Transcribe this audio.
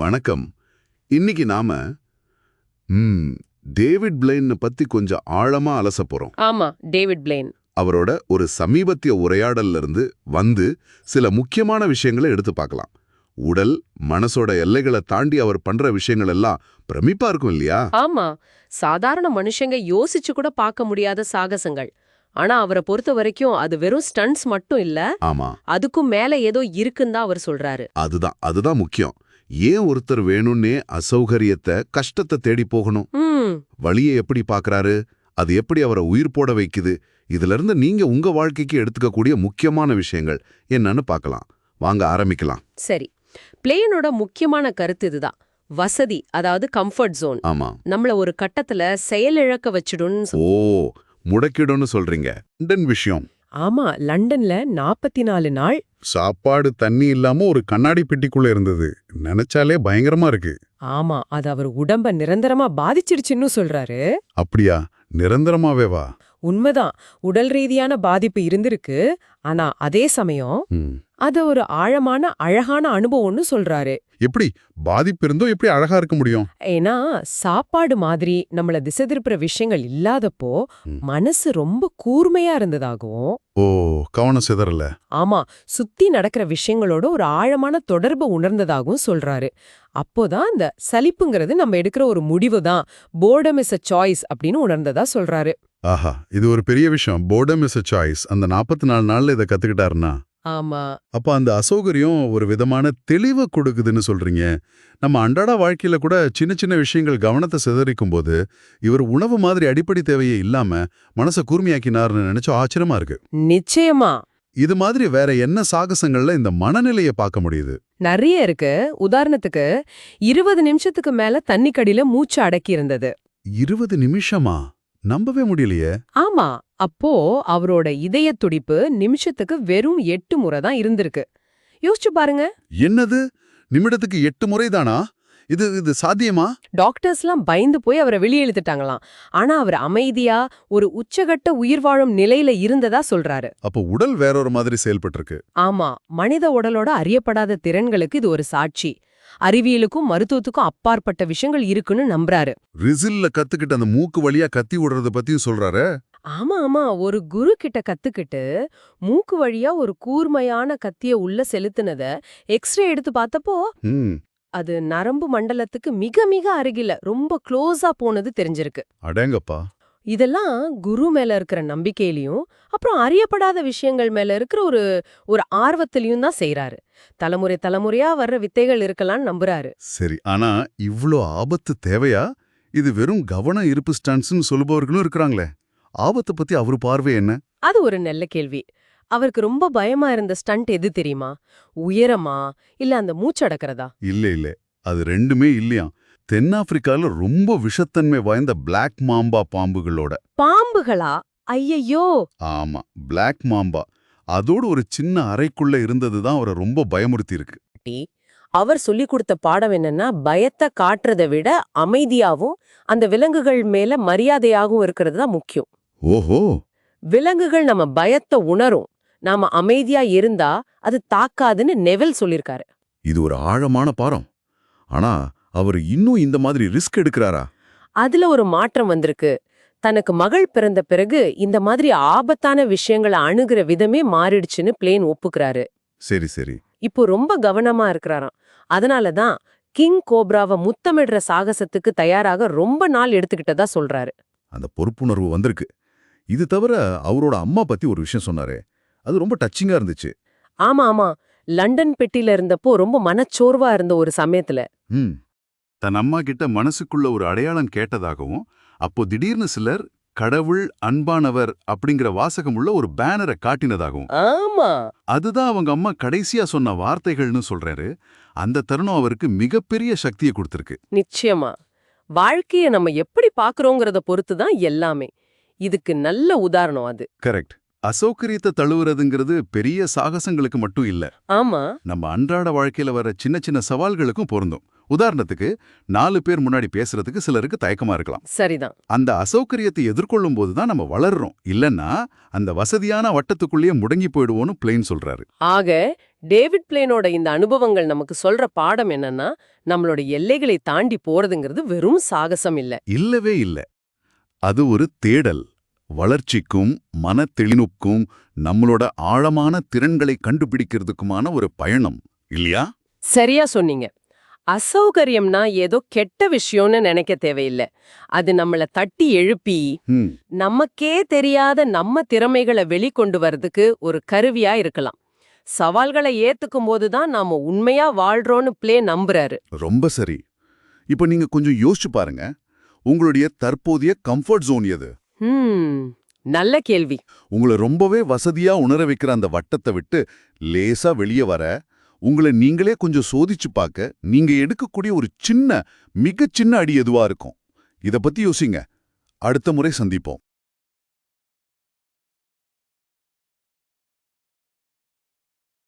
வணக்கம். இன்னைக்கு நாம டேவிட் பிளைன் பத்தி கொஞ்சம் ஆழமா அலச போறோம். ஆமா டேவிட் பிளேன். அவரோட ஒரு சமீபத்திய உரையாடல்ல இருந்து வந்து சில முக்கியமான விஷயங்களை எடுத்து பார்க்கலாம். உடல் மனசோட எல்லைகளை தாண்டி அவர் பண்ற விஷயங்கள் எல்லாம் பிரமிப்பா இருக்கும் இல்லையா? ஆமா சாதாரண மனுஷங்க யோசிச்சு கூட பார்க்க முடியாத சாகசங்கள். ஆனா அவரை பொறுத்த வரைக்கும் அது வெறும் ஸ்டன்ட்ஸ் மட்டும் இல்ல ஆமா. அதுக்கும் மேல ஏதோ இருக்குன்னு தான் அவர் சொல்றாரு. அதுதான் அதுதான் முக்கியம். ஏன் ஒருத்தர் வேணும்னே அசௌகரியத்தை கஷ்டத்தை தேடி போகணும்? வழியை எப்படி பார்க்கறாரு? அது எப்படி அவரை உயிர் போட வைக்குது? இதுல இருந்து நீங்க உங்க வாழ்க்கைக்கு எடுத்துக்கக்கூடிய முக்கியமான விஷயங்கள் என்னன்னு பார்க்கலாம். வாங்க ஆரம்பிக்கலாம். சரி. பிளேனோட முக்கியமான கருத்து இதுதான். வசதி அதாவது கம்ஃபர்ட் ஜோன் ஆமா. நம்மள ஒரு கட்டத்துல செயலிழக்க வச்சிடும்னு சொ- ஓ முடக்கிடும்னு சொல்றீங்க. விஷயம். ஆமா லண்டன்ல நாற்பத்தி நாலு நாள். சாப்பாடு தண்ணி இல்லாம ஒரு கண்ணாடி பெட்டிக்குள்ள இருந்தது. நினைச்சாலே பயங்கரமா இருக்கு. ஆமா அது அவர் உடம்ப நிரந்தரமா பாதிச்சிருச்சுன்னு சொல்றாரு. அப்படியா? நிரந்தரமாவே வா. உண்மைதான். உடல் ரீதியான பாதிப்பு இருந்திருக்கு. ஆனா அதே சமயம் அது ஒரு ஆழமான அழகான அனுபவம்னு சொல்றாரு. எப்படி? பாதிப்பு இருந்தோ எப்படி அழகா இருக்க முடியும்? ஏன்னா சாப்பாடு மாதிரி நம்மள திசை திருப்புற விஷயங்கள் இல்லாதப்போ. மனசு ரொம்ப கூர்மையா இருந்ததாகவும் ஓ கவனம் சிதறல. ஆமா சுத்தி நடக்கிற விஷயங்களோட ஒரு ஆழமான தொடர்பு உணர்ந்ததாகவும் சொல்றாரு. அப்போதான் அந்த சலிப்புங்கிறது நம்ம எடுக்கிற ஒரு முடிவு தான் போர்டம் இஸ் அ சாய்ஸ் அப்படின்னு உணர்ந்ததா சொல்றாரு. ஆஹா இது ஒரு பெரிய விஷயம். போர்டம் இஸ் அ சாய்ஸ் அந்த நாற்பத்தி நாலு நாள்ல இதை கத்துக்கிட்டாருன்னா? ஆமா. அப்ப அந்த அசௌகரியம் ஒரு விதமான தெளிவை கொடுக்குதுன்னு சொல்றீங்க. நம்ம அன்றாட வாழ்க்கையில கூட சின்ன சின்ன விஷயங்கள் கவனத்தை சிதறிக்கும் போது இவர் உணவு மாதிரி அடிப்படை தேவையே இல்லாம மனசை கூர்மையாக்கினார்னு நினைச்சு ஆச்சரியமா இருக்கு. நிச்சயமா. இது மாதிரி வேற என்ன சாகசங்கள்ல இந்த மனநிலையை பார்க்க முடியுது? நிறைய இருக்கு. உதாரணத்துக்கு இருபது நிமிஷத்துக்கு மேல தண்ணி கடியில மூச்சு அடக்கி இருந்தது இருபது நிமிஷமா? நம்பவே முடியலையே. ஆமா அப்போ அவரோட இதய துடிப்பு நிமிஷத்துக்கு வெறும் எட்டு முறை தான் இருந்திருக்கு. யோசிச்சு பாருங்க. என்னது? நிமிடத்துக்கு எட்டு முறைதானா இது இது சாத்தியமா? டாக்டர்ஸ்லாம் பயந்து போய் அவரை வெளியே இழுத்துட்டாங்களாம். ஆனா அவர் அமைதியா ஒரு உச்சகட்ட உயிர் வாழும் நிலையில இருந்ததா சொல்றாரு. அப்ப உடல் வேறொரு மாதிரி செயல்பட்டிருக்கு. ஆமா மனித உடலோட அறியப்படாத திறன்களுக்கு இது ஒரு சாட்சி. அறிவியலுக்கும் மருத்துவத்துக்கும் அப்பாற்பட்ட விஷயங்கள் இருக்குன்னு நம்புறாரு. ரிசில்ல கத்துக்கிட்ட அந்த மூக்கு வழியா கத்தி விடுறத பத்தியும் சொல்றாரு? ஆமா ஆமா. ஒரு குரு கிட்ட கத்துக்கிட்டு மூக்கு வழியா ஒரு கூர்மையான கத்திய உள்ள செலுத்தினத எக்ஸ்ரே எடுத்து பார்த்தப்போ அது நரம்பு மண்டலத்துக்கு மிக மிக அருகில ரொம்ப க்ளோஸா போனது தெரிஞ்சிருக்கு. அடேங்கப்பா. இதெல்லாம் குரு மேல இருக்கிற நம்பிக்கையிலயும் அப்புறம் அறியப்படாத விஷயங்கள் மேல இருக்கிற ஒரு ஒரு ஆர்வத்திலையும் தான் செய்றாரு. தலைமுறை தலைமுறையா வர்ற வித்தைகள் இருக்கலாம்னு நம்புறாரு. சரி ஆனா இவ்ளோ ஆபத்து தேவையா? இது வெறும் கவன இருப்பு ஸ்டன்ஸ்னு சொல்லுபவர்களும் இருக்கிறாங்களே. ஆபத்தை பத்தி அவரு பார்வை என்ன? அது ஒரு நல்ல கேள்வி. அவருக்கு ரொம்ப பயமா இருந்த ஸ்டண்ட் எது தெரியுமா? உயரமா இல்ல அந்த மூச்சடக்கிறதா? இல்ல இல்ல. அது ரெண்டுமே இல்லையா தென்னாப்பிரிக்கால ரொம்ப விஷத்தன்மை வாய்ந்த பிளாக் மாம்பா பாம்புகளோட. பாம்புகளா? ஐயையோ! ஆமா பிளாக் மாம்பா அதோட ஒரு சின்ன அறைக்குள்ள இருந்தது தான் அவரை ரொம்ப பயமுறுத்தி இருக்கு. அவர் சொல்லி கொடுத்த பாடம் என்னன்னா பயத்தை காட்டுறதை விட அமைதியாவும் அந்த விலங்குகள் மேல மரியாதையாகவும் இருக்கிறது தான் முக்கியம். ஓஹோ! விலங்குகள் நம்ம பயத்தை உணரும். நாம அமைதியா இருந்தா அது தாக்காதுன்னு நெவல் சொல்லிருக்காரு இது ஒரு ஆழமான பாரம் ஆனா அவர் இன்னும் இந்த மாதிரி ரிஸ்க் எடுக்கிறாரா? அதுல ஒரு மாற்றம் வந்திருக்கு. தனக்கு மகள் பிறந்த பிறகு இந்த மாதிரி ஆபத்தான விஷயங்களை அணுகிற விதமே மாறிடுச்சுன்னு பிளேன் ஒப்புக்கிறாரு. சரி சரி. இப்போ ரொம்ப கவனமா இருக்கிறாராம். அதனால தான் கிங் கோப்ராவை முத்தமிடுற சாகசத்துக்கு தயாராக ரொம்ப நாள் எடுத்துக்கிட்டதா சொல்றாரு. அந்த பொறுப்புணர்வு வந்திருக்கு. இது தவிர அவரோட அம்மா பத்தி ஒரு விஷயம் சொன்னாரே. அது ரொம்ப டச்சிங்கா இருந்துச்சு. ஆமா ஆமா. லண்டன் பெட்டில இருந்தப்போ ரொம்ப மனச்சோர்வா இருந்த ஒரு சமயத்துல. ம். தன் அம்மா கிட்ட மனசுக்குள்ள ஒரு அடையாளம் கேட்டதாகவும் அப்போ திடீர்னு சிலர் கடவுள் அன்பானவர் அப்படிங்கிற வாசகம் உள்ள ஒரு பேனரை காட்டினதாகவும். ஆமா. அதுதான் அவங்க அம்மா கடைசியா சொன்ன வார்த்தைகள்னு சொல்றாரு. அந்த தருணம் அவருக்கு மிகப்பெரிய சக்தியை கொடுத்திருக்கு. நிச்சயமா. வாழ்க்கைய நம்ம எப்படி பாக்குறோங்கிறத பொறுத்து தான் எல்லாமே. இதுக்கு நல்ல உதாரணம் அது. கரெக்ட். அசௌகரியத்தை தழுவுறதுங்கிறது பெரிய சாகசங்களுக்கு மட்டும் இல்ல. ஆமா. நம்ம அன்றாட வாழ்க்கையில வர சின்ன சின்ன சவால்களுக்கும் பொருந்தும். உதாரணத்துக்கு நாலு பேர் முன்னாடி பேசுறதுக்கு சிலருக்கு தயக்கமா இருக்கலாம். சரிதான். அந்த அசௌகரியத்தை எதிர்கொள்ளும் போது தான் நம்ம வளர்றோம். இல்லன்னா அந்த வசதியான வட்டத்துக்குள்ளேயே முடங்கி போயிடுவோம்னு பிளேன் சொல்றாரு. ஆக டேவிட் பிளேனோட இந்த அனுபவங்கள் நமக்கு சொல்ற பாடம் என்னன்னா நம்மளோட எல்லைகளை தாண்டி போறதுங்கிறது வெறும் சாகசம் இல்ல. இல்லவே இல்ல. அது ஒரு தேடல். வளர்ச்சிக்கும் மன தெளிவுக்கும் நம்மளோட ஆழமான திறன்களை கண்டுபிடிக்கிறதுக்குமான ஒரு பயணம். இல்லையா? சரியா சொன்னீங்க. அசௌகரியம்னா ஏதோ கெட்ட விஷயம்னு நினைக்க தேவையில்லை. அது நம்மள தட்டி எழுப்பி நமக்கே தெரியாத நம்ம திறமைகளை வெளிக்கொண்டு வர்றதுக்கு ஒரு கருவியா இருக்கலாம். சவால்களை ஏத்துக்கும் போதுதான் நாம உண்மையா வாழ்றோம்னு பிளே நம்புறாரு. ரொம்ப சரி. இப்போ நீங்க கொஞ்சம் யோசிச்சு பாருங்க. உங்களுடைய தற்போதைய கம்ஃபர்ட் ஜோன் எது? நல்ல கேள்வி. உங்களை ரொம்பவே வசதியா உணர வைக்கிற அந்த வட்டத்தை விட்டு லேசா வெளியே வர உங்களை நீங்களே கொஞ்சம் சோதிச்சு பார்க்க நீங்க எடுக்கக்கூடிய ஒரு சின்ன மிகச்சின்ன அடி எதுவா இருக்கும்? இத பத்தி யோசிங்க. அடுத்த முறை சந்திப்போம்.